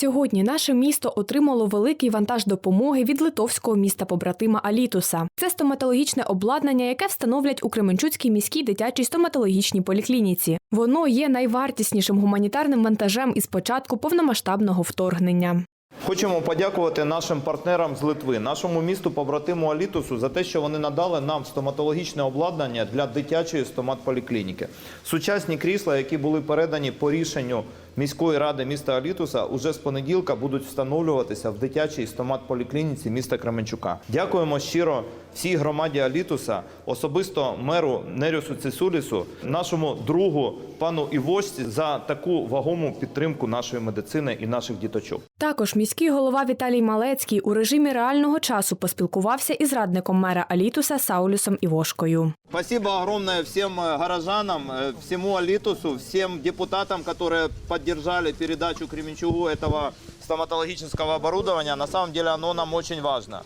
сьогодні наше місто отримало великий вантаж допомоги від литовського міста побратима Алітуса. Це стоматологічне обладнання, яке встановлять у Кременчуцькій міській дитячій стоматологічній поліклініці. Воно є найвартіснішим гуманітарним вантажем із початку повномасштабного вторгнення. Хочемо подякувати нашим партнерам з Литви, нашому місту побратиму Алітусу за те, що вони надали нам стоматологічне обладнання для дитячої стоматполіклініки. Сучасні крісла, які були передані по рішенню міської ради міста Алітуса, уже з понеділка будуть встановлюватися в дитячій стоматполіклініці міста Кременчука. Дякуємо щиро всій громаді Алітуса, особисто меру Нерюсу Цисулісу, нашому другу пану Івошці за таку вагому підтримку нашої медицини і наших діточок. Також міський голова Віталій Малецький у режимі реального часу поспілкувався із радником мера Алітуса Саулюсом Івошкою. Спасибо огромное всем э, горожанам, э, всему Алитусу, всем депутатам, которые поддержали передачу Кременчугу этого стоматологического оборудования. На самом деле оно нам очень важно.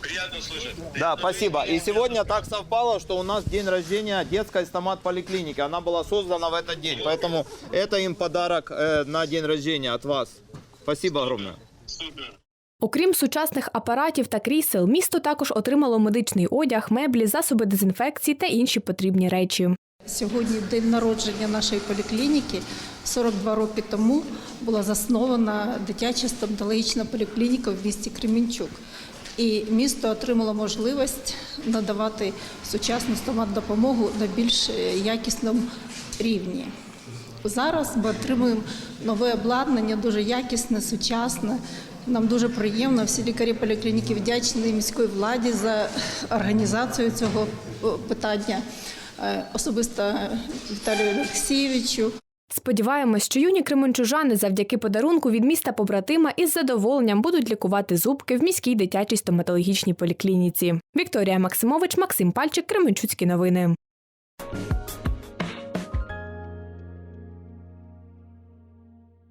Приятно слышать. Да, спасибо. И сегодня так совпало, что у нас день рождения детской стомат-поликлиники. Она была создана в этот день, поэтому это им подарок э, на день рождения от вас. Спасибо огромное. Супер. Окрім сучасних апаратів та крісел, місто також отримало медичний одяг, меблі, засоби дезінфекції та інші потрібні речі. Сьогодні день народження нашої поліклініки. 42 роки тому була заснована дитяча стоматологічна поліклініка в місті Кремінчук. І місто отримало можливість надавати сучасну стоматдопомогу на більш е, якісному рівні. Зараз ми отримуємо нове обладнання, дуже якісне, сучасне. Нам дуже приємно. Всі лікарі поліклініки вдячні міської владі за організацію цього питання. Е, Особисто Віталію Олексійовичу. Сподіваємось, що юні кременчужани завдяки подарунку від міста побратима із задоволенням будуть лікувати зубки в міській дитячій стоматологічній поліклініці. Вікторія Максимович, Максим Пальчик, Кременчуцькі новини.